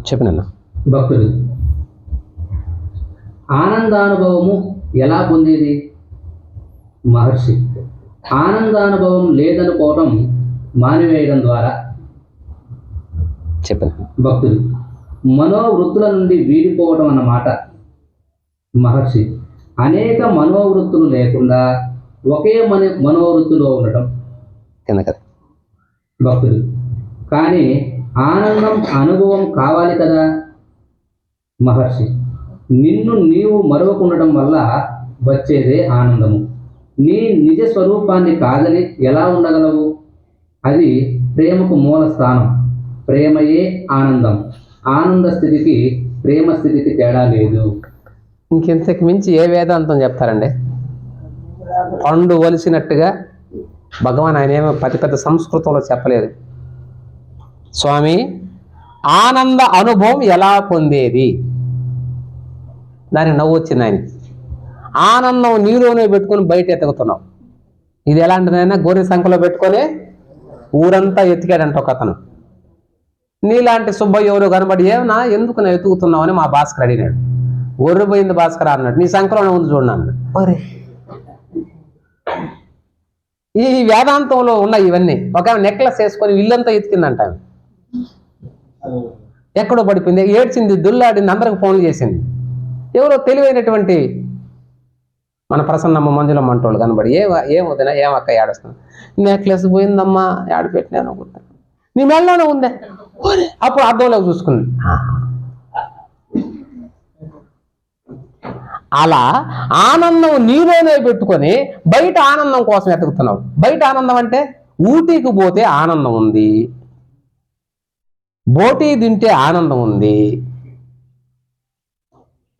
చెప్పినన్నా. భక్తుడు ఆనందానుభవము ఎలా పొందేది? మహర్షి ఆనందానుభవం లేదనుకోవటం మానివేయడం ద్వారా. చెప్పిన? భక్తుడు మనోవృత్తుల నుండి వీడిపోవడం అన్నమాట. మహర్షి అనేక మనోవృత్తులు లేకుండా ఒకే మన మనోవృత్తిలో ఉండటం. కింద కదా భక్తుడు కానీ ఆనందం అనుభవం కావాలి కదా? మహర్షి నిన్ను నీవు మరవకుండటం వల్ల వచ్చేదే ఆనందము. నీ నిజ స్వరూపాన్ని కాదని ఎలా ఉండగలవు? అది ప్రేమకు మూల స్థానం. ప్రేమయే ఆనందం. ఆనంద స్థితికి ప్రేమ స్థితికి తేడా లేదు. ఇంకెంతకు మించి ఏ వేదాంతం చెప్తారండి? పండు వలిసినట్టుగా భగవాన్ ఆయన ఏమో పెద్ద పెద్ద సంస్కృతంలో చెప్పలేదు. స్వామి ఆనంద అనుభవం ఎలా పొందేది? దానికి నవ్వు వచ్చింది ఆయన. ఆనందం నీలోనే పెట్టుకొని బయట ఎతుకుతున్నావు ఇది ఎలాంటిదైనా గొర్రె సంఖలో పెట్టుకొని ఊరంతా ఎతికాడంట ఒక అతను నీలాంటి సుబ్బయ్య ఎవరు కనబడి ఏమన్నా ఎందుకు నేను ఎతుకుతున్నావు అని మా భాస్కర్ అడిగినాడు. గొర్రె పోయింది భాస్కర్ అన్నాడు. నీ సంకలోనే ఉంది చూడండి అన్నాడు ఈ వేదాంతంలో ఉన్నాయి ఇవన్నీ. ఒక నెక్లెస్ వేసుకొని ఇల్లంతా ఎతికిందంట ఆమె. ఎక్కడో పడిపోయింది. ఏడ్చింది దుల్లాడింది అందరికి ఫోన్లు చేసింది. ఎవరో తెలివైనటువంటి మన ప్రసన్నమ్మ మంజులమ్మ అంటోళ్ళు కనబడి ఏ ఏమవుతున్నా ఏమక్క ఏం నెక్లెస్ పోయిందమ్మా ఏడ పెట్టినాను అనుకుంటా. నీ మెల్లోనే ఉందే. అప్పుడు అర్థంలోకి చూసుకుంది. ఆహా. అలా ఆనందం నీలోనే పెట్టుకొని బయట ఆనందం కోసం ఎతుకుతున్నావు. బయట ఆనందం అంటే ఊటీకి పోతే ఆనందం ఉంది. బోటీ తింటే ఆనందం ఉంది.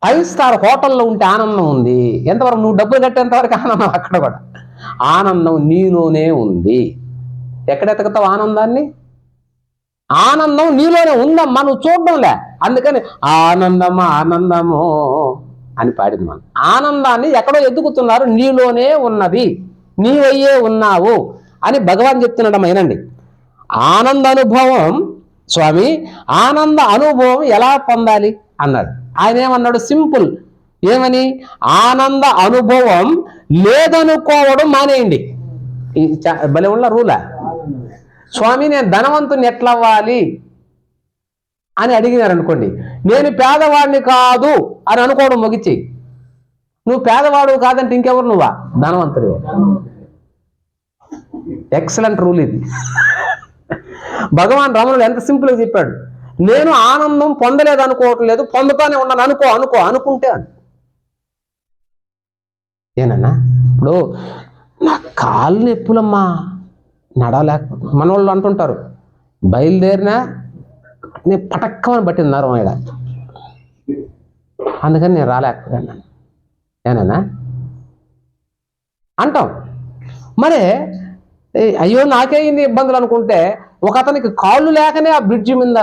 ఫైవ్ స్టార్ హోటల్లో ఉంటే ఆనందం ఉంది. ఎంతవరకు నువ్వు డబ్బులు కట్టేంతవరకు ఆనందం అక్కడ కూడా. ఆనందం నీలోనే ఉంది. ఎక్కడెతకతావు ఆనందాన్ని? ఆనందం నీలోనే ఉందమ్మా నువ్వు చూడడంలే. అందుకని ఆనందము ఆనందము అని పాడింది మనం. ఆనందాన్ని ఎక్కడో ఎదుగుతున్నారు నీలోనే ఉన్నది నీవయ్యే ఉన్నావు అని భగవాన్ చెప్తున్నాడు వినండి. ఆనంద అనుభవం స్వామి ఆనంద అనుభవం ఎలా పొందాలి? అన్నాడు. ఆయన ఏమన్నాడు? సింపుల్. ఏమని? ఆనంద అనుభవం లేదనుకోవడం మానేయండి. ఈ భలే ఉన్న రూలా. స్వామి నేను ధనవంతుని ఎట్లా అవ్వాలి అని అడిగినారు అనుకోండి నేను పేదవాడిని కాదు అని అనుకోవడం ముగిచి. నువ్వు పేదవాడు కాదంటే ఇంకెవరు నువ్వా? ధనవంతుడు ఎక్సలెంట్ రూల్ ఇది. భగవాన్ రమణుడు ఎంత సింపుల్గా చెప్పాడు. నేను ఆనందం పొందలేదు అనుకోవటం లేదు పొందుతానే ఉన్నాను అనుకో అనుకో అనుకుంటే అను. ఏనన్నా? ఇప్పుడు నా కాళ్ళు నొప్పులమ్మా నడవలేక మన వాళ్ళు అంటుంటారు బయలుదేరినా నేను పటక్కమని పట్టింది నరం ఇక్కడ అందుకని నేను రాలేకపోయాను. ఏనన్నా? అంటాం. మరే అయ్యో నాకే ఇన్ని ఇబ్బందులు అనుకుంటే ఒక అతనికి కాళ్ళు లేకనే ఆ బ్రిడ్జి మీద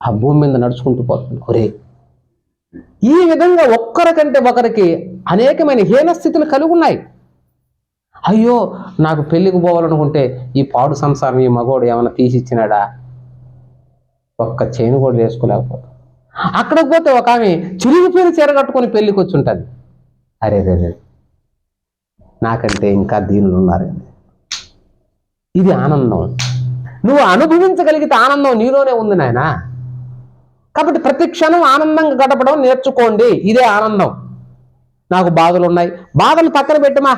ఆ భూమి మీద నడుచుకుంటూ పోతుంది ఒరే ఈ విధంగా ఒక్కరికంటే ఒకరికి అనేకమైన హీన స్థితులు కలిగి ఉన్నాయి అయ్యో నాకు పెళ్ళికి పోవాలనుకుంటే ఈ పాడు సంసారం ఈ మగోడు ఏమైనా తీసిచ్చినాడా ఒక్క చైన్ కూడా వేసుకోలేకపోతుంది అక్కడికి పోతే ఒక ఆమె చిరిగిపోయిన చీర కట్టుకొని పెళ్ళికి వచ్చి ఉంటుంది అరే రే నాకంటే ఇంకా దీనులు ఉన్నారు ఇది ఆనందం. నువ్వు అనుభవించగలిగితే ఆనందం నీలోనే ఉంది నాయన. కాబట్టి ప్రతి క్షణం ఆనందంగా గడపడం నేర్చుకోండి. ఇదే ఆనందం. నాకు బాధలు ఉన్నాయి. బాధలు పక్కన పెట్టమా?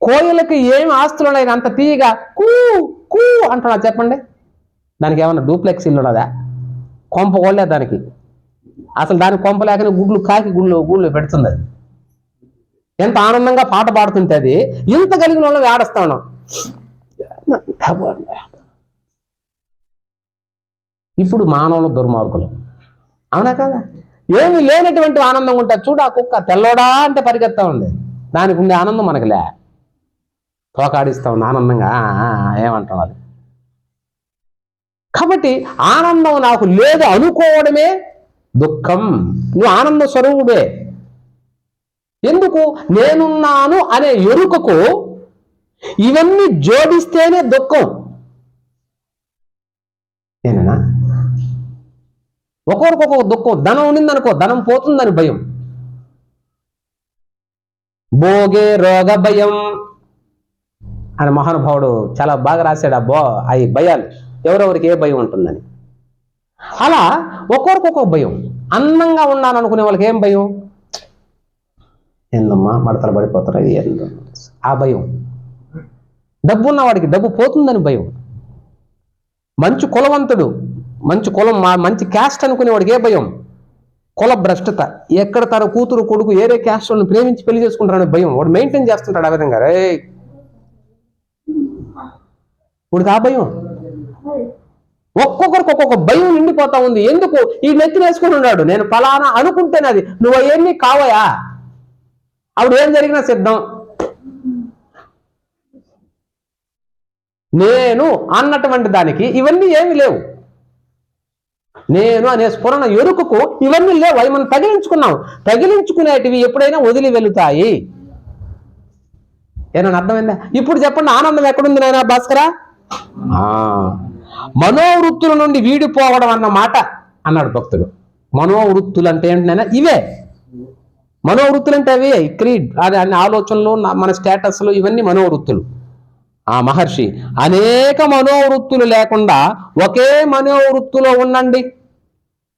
కోయిలకి ఏం ఆస్తులు ఉన్నాయి? అంత తీయగా కూ కూ అంటున్నా. చెప్పండి. దానికి ఏమన్నా డూప్లెక్స్ ఇల్లు ఉన్నదా? కొంప కోలే దానికి? అసలు దానికి కొంప లేకనే గుడ్లు కాకి గుళ్ళు గుళ్ళు పెడుతుంది. ఎంత ఆనందంగా పాట పాడుతుంటే అది. ఇంత కలిగిన వాళ్ళని ఆడస్తా ఉన్నాం. ఇప్పుడు మానవులు దుర్మార్గులు. అవునా కదా? ఏమి లేనటువంటి ఆనందం ఉంటుంది చూడు ఆ కుక్క తెల్లోడా అంటే పరిగెత్తా ఉంది. దానికి ఉండే ఆనందం మనకు లే. తోకాడిస్తా ఉంది ఆనందంగా. ఏమంటాం అది? కాబట్టి ఆనందం నాకు లేదు అనుకోవడమే దుఃఖం. నువ్వు ఆనంద స్వరూపుడే. ఎందుకు? నేనున్నాను అనే ఎరుకకు ఇవన్నీ జోడిస్తేనే దుఃఖం. ఏనా ఒక్కొక్కరికి దుఃఖం. ధనం ఉన్నిందనుకో ధనం పోతుందని భయం. భోగే రోగ భయం అని మహానుభావుడు చాలా బాగా రాశాడు బో అవి భయాలు. ఎవరెవరికి ఏ భయం ఉంటుందని. అలా ఒక్కొక్కరికి భయం. అందంగా ఉండాలనుకునే వాళ్ళకి ఏం భయం? ఏందమ్మా మడతలు పడిపోతారు ఇది ఆ భయం. డబ్బు ఉన్నవాడికి డబ్బు పోతుందని భయం. మంచి కులవంతుడు మంచి కులం మా- మంచి క్యాస్ట్ అనుకునేవాడికి ఏ భయం? కుల భ్రష్టత. ఎక్కడ తన కూతురు కొడుకు ఏరే క్యాస్ట్ వాళ్ళని ప్రేమించి పెళ్ళి చేసుకుంటారనే భయం. వాడు మెయింటైన్ చేస్తుంటాడు ఆ విధంగా. రే ఇప్పుడు ఆ భయం? ఒక్కొక్కరికి ఒక్కొక్క భయం నిండిపోతా ఉంది. ఎందుకు? ఈ నెత్తి వేసుకుని ఉన్నాడు. నేను ఫలానా అనుకుంటేనే అది. నువ్వు అవన్నీ కావయా? అప్పుడు ఏం జరిగినా సిద్ధం. నేను అన్నటువంటి దానికి ఇవన్నీ ఏమి లేవు. నేను అనే స్ఫురణ ఎరుకకు ఇవన్నీ లేవు. అవి మనం తగిలించుకున్నాం. తగిలించుకునేటివి ఎప్పుడైనా వదిలి వెళుతాయి. ఏమన్నా అర్థమైందా? ఇప్పుడు చెప్పండి ఆనందం ఎక్కడుంది నాయనా భాస్కరా? ఆ, మనోవృత్తుల నుండి వీడిపోవడం అన్న మాట అన్నాడు భక్తుడు. మనోవృత్తులు అంటే ఏంటనైనా ఇవే. మనోవృత్తులు అంటే అవే క్రీడ్ అది అన్ని ఆలోచనలు మన స్టేటస్లు ఇవన్నీ మనోవృత్తులు. ఆ మహర్షి అనేక మనోవృత్తులు లేకుండా ఒకే మనోవృత్తులో ఉండండి.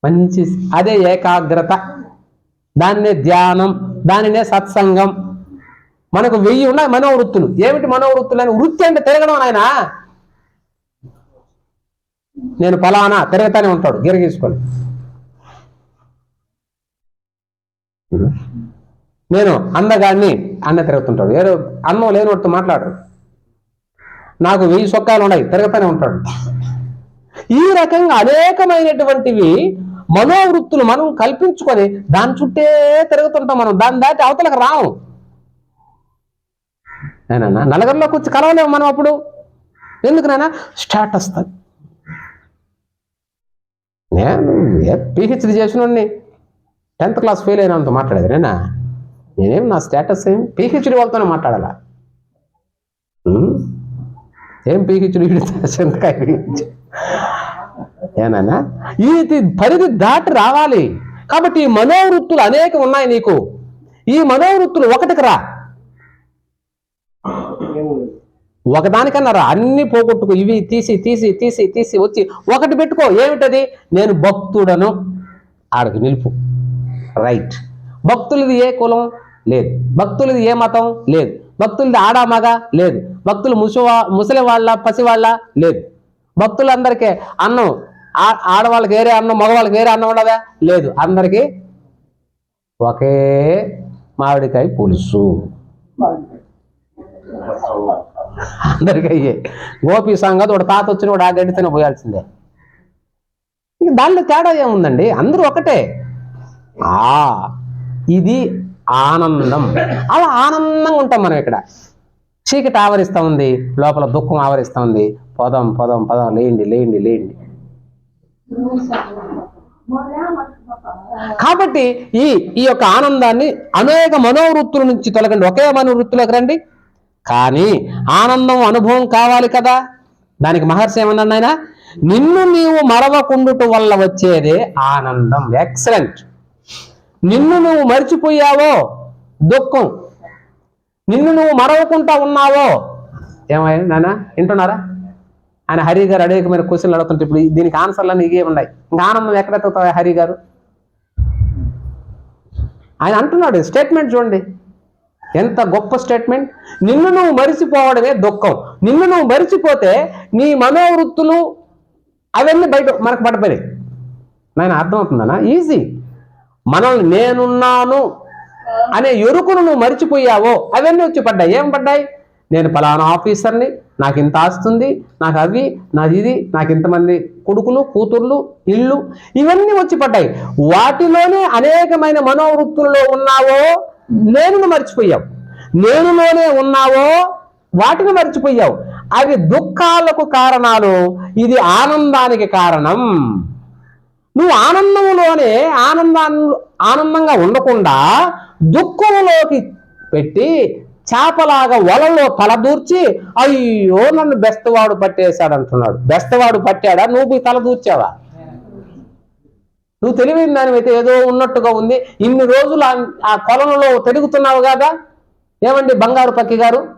మంచి అదే ఏకాగ్రత. దాన్నే ధ్యానం దానినే సత్సంగం. మనకు వెయ్యి ఉన్నాయి మనోవృత్తులు. ఏమిటి మనోవృత్తులు అని? వృత్తి అంటే తిరగడం ఆయన నేను ఫలానా తిరగతానే ఉంటాడు. గిరగీసుకొని నేను అందగాన్ని అన్న తిరుగుతుంటాడు. ఏదో అన్నం లేనివాడితో మాట్లాడరు. నాకు వెయ్యి సొక్కాలు ఉన్నాయి తిరగతానే ఉంటాడు. ఈ రకంగా అనేకమైనటువంటివి మనోవృత్తులు మనం కల్పించుకొని దాని చుట్టే తిరుగుతుంటాం మనం దాన్ని దాటి అవతలకు రాము. నేనన్నా నలుగురిలోకి వచ్చి కలవలేము మనం అప్పుడు. ఎందుకు నాన్న స్టాటస్ నేను పిహెచ్డి చేసిన టెన్త్ క్లాస్ ఫెయిల్ అయినంత మాట్లాడేది నేనా నేనేం నా స్టేటస్ ఏం? పిహెచ్డి వాళ్ళతోనే మాట్లాడాలా? ఏం ఏం వీడు? చింతకాయ పీకిచ్చు ఏనా ఇది పరిధి దాటి రావాలి. కాబట్టి ఈ మనోవృత్తులు అనేక ఉన్నాయి నీకు. ఈ మనోవృత్తులు ఒకటికి రా. ఒకదానికన్నా రా. అన్ని పోగొట్టుకో. ఇవి తీసి తీసి తీసి తీసి వచ్చి ఒకటి పెట్టుకో. ఏమిటది? నేను భక్తుడను. ఆడకు నిలుపు. రైట్. భక్తులది ఏ కులం? లేదు. భక్తులది ఏ మతం? లేదు. భక్తులది ఆడ మగ లేదు. భక్తులు ముసవా ముసలి వాళ్ళ పసివాళ్ళ లేదు. భక్తులందరికీ అన్నం ఆడవాళ్ళకి వేరే అన్నం మగవాళ్ళకి వేరే అన్నం ఉండదా? లేదు. అందరికీ ఒకే మామిడికాయ పులుసు. అందరికీ అయ్యే. గోపి సంగతి ఒక తాత వచ్చిన వాడు ఆ గడ్డితోనే పోయాల్సిందే. దానిలో తేడా ఏముందండి? అందరూ ఒకటే. ఆ ఇది ఆనందం. అలా ఆనందంగా ఉంటాం మనం ఇక్కడ. చీకటి ఆవరిస్తూ ఉంది లోపల దుఃఖం ఆవరిస్తూ ఉంది. పదం పదం పదం లేండి లేండి లేండి కాబట్టి ఈ ఈ యొక్క ఆనందాన్ని అనేక మనోవృత్తుల నుంచి తొలగండి. ఒకే మనోవృత్తిలోకి రండి. కానీ ఆనందం అనుభవం కావాలి కదా. దానికి మహర్షి ఏమన్నాడు ఆయన? నిన్ను నీవు మరవకుండుట వల్ల వచ్చేదే ఆనందం. ఎక్సలెంట్ నిన్ను నువ్వు మర్చిపోయావో? దుఃఖం. నిన్ను నువ్వు మరవకుండా ఉన్నావో? ఏమైనా నాన్న వింటున్నారా? ఆయన హరి గారు అనేకమైన క్వశ్చన్లు అడుగుతుంటే ఇప్పుడు దీనికి ఆన్సర్లు ఇవే ఉన్నాయి. ఇంకా ఆనందం ఎక్కడెత్తుతావు హరి గారు? ఆయన అంటున్నాడు స్టేట్మెంట్ చూడండి. ఎంత గొప్ప స్టేట్మెంట్ నిన్ను నువ్వు మరిచిపోవడమే దుఃఖం. నిన్ను నువ్వు మరిచిపోతే నీ మనోవృత్తులు అవన్నీ బయట మనకు పడిపోయినాయి. నాయన అర్థమవుతుందనా ఈజీ. మనల్ని నేనున్నాను అనే ఎరుకును నువ్వు మరిచిపోయావో అవన్నీ వచ్చి పడ్డాయి. ఏం పడ్డాయి? నేను పలానా ఆఫీసర్ని నాకు ఇంత ఆస్తుంది నాకు అవి నాది ఇది నాకు ఇంతమంది కొడుకులు కూతుర్లు ఇల్లు ఇవన్నీ వచ్చి పడ్డాయి. వాటిలోనే అనేకమైన మనోవృత్తులలో ఉన్నావో నేను మర్చిపోయావు. నేనులోనే ఉన్నావో వాటిని మర్చిపోయావు. అవి దుఃఖాలకు కారణాలు. ఇది ఆనందానికి కారణం. నువ్వు ఆనందంలోనే ఆనందాన్ని ఆనందంగా ఉండకుండా దుఃఖంలోకి పెట్టి చేపలాగా వలలో తలదూర్చి అయ్యో నన్ను బెస్తవాడు పట్టేశాడు అంటున్నాడు బెస్తవాడు పట్టాడా? నువ్వు తలదూర్చావా? నువ్వు తెలివైన దానివైతే ఏదో ఉన్నట్టుగా ఉంది. ఇన్ని రోజులు ఆ- ఆ కొలంలో తిరుగుతున్నావు కదా? ఏమండి బంగారు పక్కి గారు?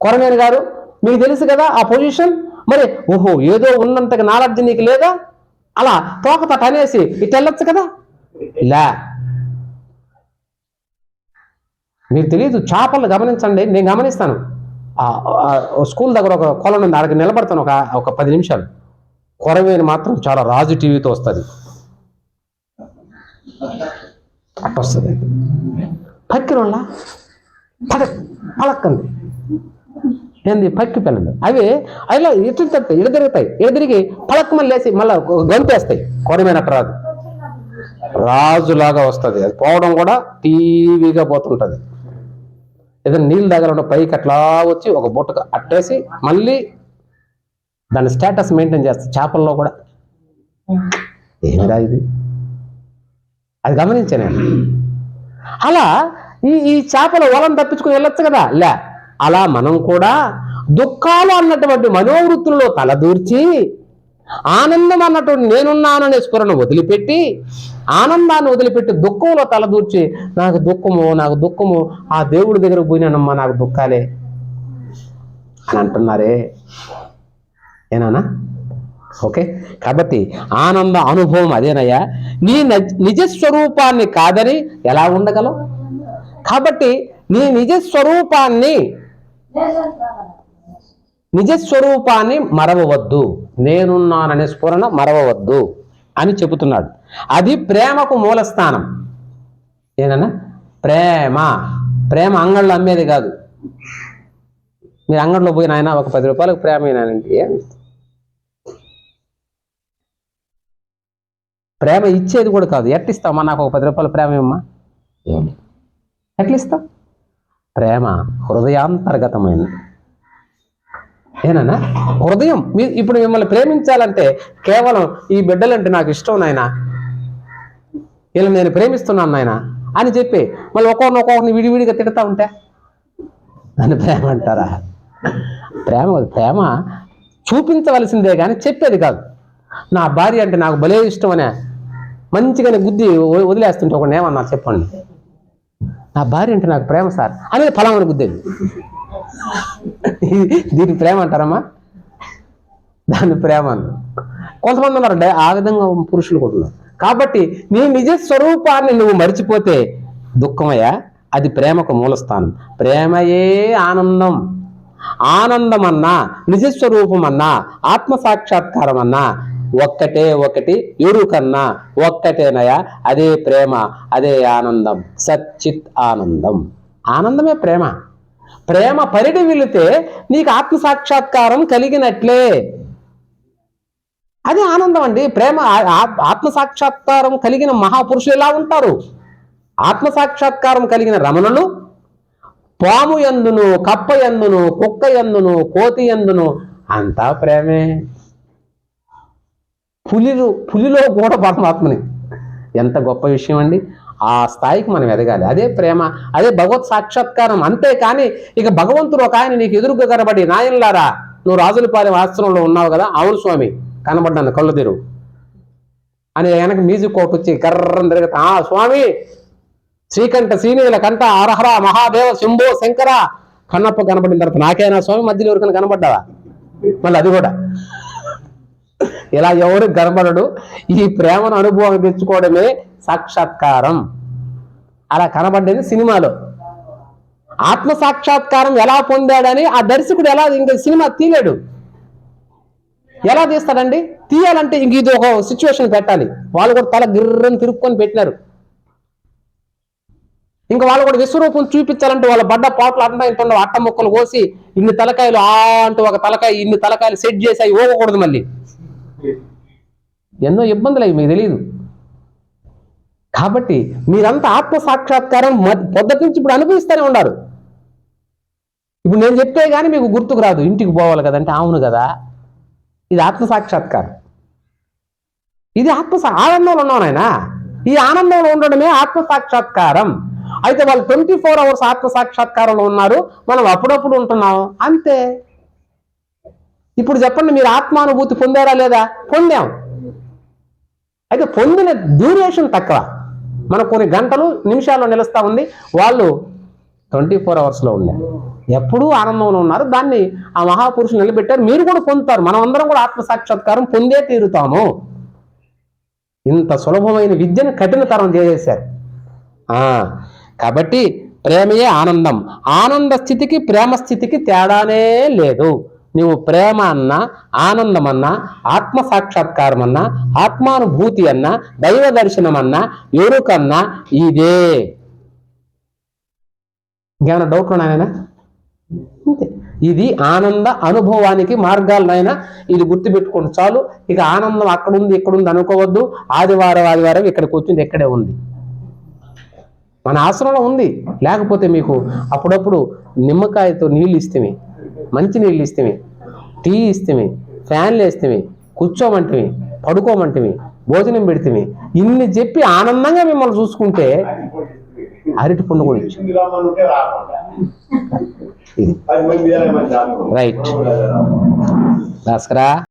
కొరమేని గారు? మీకు తెలుసు కదా ఆ పొజిషన్? మరి ఓహో ఏదో ఉన్నంతగా నాలెడ్జ్ నీకు లేదా? అలా తోకతట అనేసి ఇటు వెళ్ళొచ్చు కదా? లే. మీరు తెలియదు చేపలు గమనించండి నేను గమనిస్తాను. స్కూల్ దగ్గర ఒక కొలను ఉంది అక్కడికి నిలబడతాను ఒక ఒక పది నిమిషాలు. కొరవేని మాత్రం చాలా రాజు టీవీతో వస్తుంది. అట్టొస్తుంది పక్కిరోళ్ళ ఏంది? పక్కి పిల్లలు. అవి అలా ఇటు తప్పుతాయి ఇటు తిరుగుతాయి. ఇడ తిరిగి మళ్ళీ లేసి మళ్ళీ గొంతేస్తాయి. కొరమైనట్టు రాదు రాజులాగా వస్తుంది. అది పోవడం కూడా టీవీగా పోతుంటుంది. ఏదైనా నీళ్ళు దగ్గర పైకి అట్లా వచ్చి ఒక బుట్టకు అట్టేసి మళ్ళీ దాని స్టేటస్ మెయింటైన్ చేస్తుంది చేపల్లో కూడా. ఏమిరా ఇది? అది గమనించాను అలా ఈ ఈ చేపల వలం తప్పించుకుని వెళ్ళొచ్చు కదా? లే. అలా మనం కూడా దుఃఖాలు అన్నటువంటి మనోవృత్తుల్లో తలదూర్చి ఆనందం అన్నటువంటి నేనున్నాననే స్ఫురణ వదిలిపెట్టి ఆనందాన్ని వదిలిపెట్టి దుఃఖంలో తలదూర్చి నాకు దుఃఖము నాకు దుఃఖము ఆ దేవుడి దగ్గర పోయినానమ్మా నాకు దుఃఖాలే అని అంటున్నారే. ఏనానా? ఓకే. కాబట్టి ఆనంద అనుభవం అదేనయ్యా. నీ నిజస్వరూపాన్ని నిజ స్వరూపాన్ని కాదని ఎలా ఉండగలవు? కాబట్టి నీ నిజ స్వరూపాన్ని నిజ స్వరూపాన్ని మరవవద్దు. నేనున్నాననే స్ఫురణ మరవవద్దు అని చెబుతున్నాడు. అది ప్రేమకు మూలస్థానం. ఏనన్నా ప్రేమ. ప్రేమ అంగళ్ళు అమ్మేది కాదు. మీరు అంగడిలో పోయిన ఆయన ఒక పది రూపాయలకు ప్రేమ అయినానండి ఏం? ప్రేమ ఇచ్చేది కూడా కాదు. ఎట్టిస్తావమ్మా నాకు ఒక పది రూపాయల ప్రేమ ఇమ్మా ఏమి ఎట్లా ఇస్తావు? ప్రేమ హృదయాంతర్గతమైనది ఏనన్నా? హృదయం మీ ఇప్పుడు మిమ్మల్ని ప్రేమించాలంటే కేవలం ఈ బిడ్డలంటే నాకు ఇష్టం నాయన. వీళ్ళని నేను ప్రేమిస్తున్నాను నాయన అని చెప్పి మళ్ళీ ఒక్కొక్కరిని ఒక్కొక్కరిని విడివిడిగా తిడతా ఉంటే? దాన్ని ప్రేమ అంటారా? ప్రేమ ప్రేమ చూపించవలసిందే కానీ చెప్పేది కాదు. నా భార్య అంటే నాకు భలే ఇష్టం అనే మంచిగానే గుద్ది వదిలేస్తుంటే ఒకటి ఏమన్నా చెప్పండి. నా భార్య అంటే నాకు ప్రేమ సార్ అనేది ఫలామని గుద్దేది దీన్ని ప్రేమ అంటారమ్మా? దాన్ని ప్రేమ అన్నారు కొంతమంది ఉన్నారు ఆ విధంగా పురుషులు కొట్టున్నారు కాబట్టి నీ నిజ స్వరూపాన్ని నువ్వు మరిచిపోతే దుఃఖమయ్యా? అది ప్రేమకు మూలస్థానం. ప్రేమయే ఆనందం. ఆనందం అన్నా నిజ ఒక్కటే ఒకటి ఎరుకన్నా ఒక్కటేనయా? అదే ప్రేమ అదే ఆనందం. సచ్చిత్ ఆనందం. ఆనందమే ప్రేమ. ప్రేమ పరిడి వెళితే నీకు ఆత్మ సాక్షాత్కారం కలిగినట్లే. అది ఆనందం అండి. ప్రేమ ఆత్మ సాక్షాత్కారం కలిగిన మహాపురుషులు ఎలా ఉంటారు? ఆత్మ సాక్షాత్కారం కలిగిన రమణులు. పాము ఎందును కప్ప ఎందును కుక్క ఎందును కోతి ఎందును అంతా ప్రేమే. పులిలు పులిలో కూడా పరమాత్మని. ఎంత గొప్ప విషయం అండి. ఆ స్థాయికి మనం ఎదగాలి. అదే ప్రేమ అదే భగవత్ సాక్షాత్కారం. అంతే కానీ ఇక భగవంతుడు ఒక ఆయన నీకు ఎదురుగా కనబడి నాయనలారా నువ్వు రాజులపాలెం ఆశ్రమంలో ఉన్నావు కదా అవును స్వామి కనబడ్డాను కళ్ళు తెరువు అని వెనక మ్యూజిక్ ఒకటి వచ్చి కర్రం తిరగతా ఆ స్వామి శ్రీకంఠ శ్రీనిధుల కంఠ అరహర మహాదేవ శంభో శంకర. కన్నప్ప కనబడిన తర్వాత నాకేనా స్వామి మధ్యలో ఎవరికైనా కనబడ్డావా? మళ్ళీ అది కూడా. ఇలా ఎవరు కనబడడు ఈ ప్రేమను అనుభవం తెచ్చుకోవడమే సాక్షాత్కారం. అలా కనబడ్డది సినిమాలో. ఆత్మ సాక్షాత్కారం ఎలా పొందాడని ఆ దర్శకుడు ఎలా ఇంకా సినిమా తీయలేడు. ఎలా తీస్తాడండి? తీయాలంటే ఇంక ఇది ఒక సిచ్యువేషన్ పెట్టాలి. వాళ్ళు కూడా తల గిర్రని తిరుక్కొని పెట్టినారు. ఇంకా వాళ్ళు కూడా విశ్వరూపం చూపించాలంటే వాళ్ళ బడ్డ పాటలు అంతా ఇంత ఉండవు అట్ట ముక్కలు కోసి ఇన్ని తలకాయలు ఆ అంటూ ఒక తలకాయ ఇన్ని తలకాయలు సెట్ చేసి అవి ఊగకూడదు మళ్ళీ. ఎన్నో ఇబ్బందులు అవి మీకు తెలియదు కాబట్టి మీరంతా ఆత్మ సాక్షాత్కారం మ- పొద్దుటి నుంచి ఇప్పుడు అనుభవిస్తూనే ఉన్నారు. ఇప్పుడు నేను చెప్తే కానీ మీకు గుర్తుకు రాదు ఇంటికి పోవాలి కదంటే అవును కదా. ఇది ఆత్మ సాక్షాత్కారం. ఇది ఆత్మ ఆనందంలో ఉన్నాను ఆయన ఈ ఆనందంలో ఉండడమే ఆత్మ సాక్షాత్కారం. అయితే వాళ్ళు ట్వంటీ ఫోర్ అవర్స్ ఆత్మ సాక్షాత్కారంలో ఉన్నారు. మనం అప్పుడప్పుడు ఉంటున్నాం. అంతే. ఇప్పుడు చెప్పండి మీరు ఆత్మానుభూతి పొందారా లేదా? పొందాం. అయితే పొందిన డ్యూరేషన్ తక్కువ. మనం కొన్ని గంటలు నిమిషాల్లో నిలుస్తా ఉంది. వాళ్ళు ట్వంటీ ఫోర్ అవర్స్లో ఉన్నారు ఎప్పుడూ ఆనందంలో ఉన్నారు. దాన్ని ఆ మహాపురుషులు నిలబెట్టారు. మీరు కూడా పొందుతారు. మనం అందరం కూడా ఆత్మ సాక్షాత్కారం పొందే తీరుతాము. ఇంత సులభమైన విద్యను కఠినతరం చేసేశారు. కాబట్టి ప్రేమయే ఆనందం. ఆనంద స్థితికి ప్రేమ స్థితికి తేడానే లేదు. నువ్వు ప్రేమ అన్నా ఆనందం అన్నా ఆత్మ సాక్షాత్కారం అన్నా ఆత్మానుభూతి అన్న దైవ దర్శనం అన్నా ఎరుకన్నా ఇదే. ఇంకేమైనా డౌట్లు అంతే. ఇది ఆనంద అనుభవానికి మార్గాలనైనా ఇది గుర్తుపెట్టుకోండి చాలు. ఇక ఆనందం అక్కడ ఉంది ఇక్కడ ఉంది అనుకోవద్దు. ఆదివారం ఆదివారం ఇక్కడికి వచ్చింది ఇక్కడే ఉంది. మన ఆశ్రమంలో ఉంది. లేకపోతే మీకు అప్పుడప్పుడు నిమ్మకాయతో నీళ్ళు ఇస్తే మంచి నీళ్ళు ఇస్తేమి టీ ఇస్తేమి ఫ్యాన్లు వేస్తేమి కూర్చోమంటివి పడుకోమంటివి భోజనం పెడితేమి ఇన్ని చెప్పి ఆనందంగా మిమ్మల్ని చూసుకుంటే అరటి పండు కూడా ఇచ్చు. ఇది. రైట్ భాస్కరా.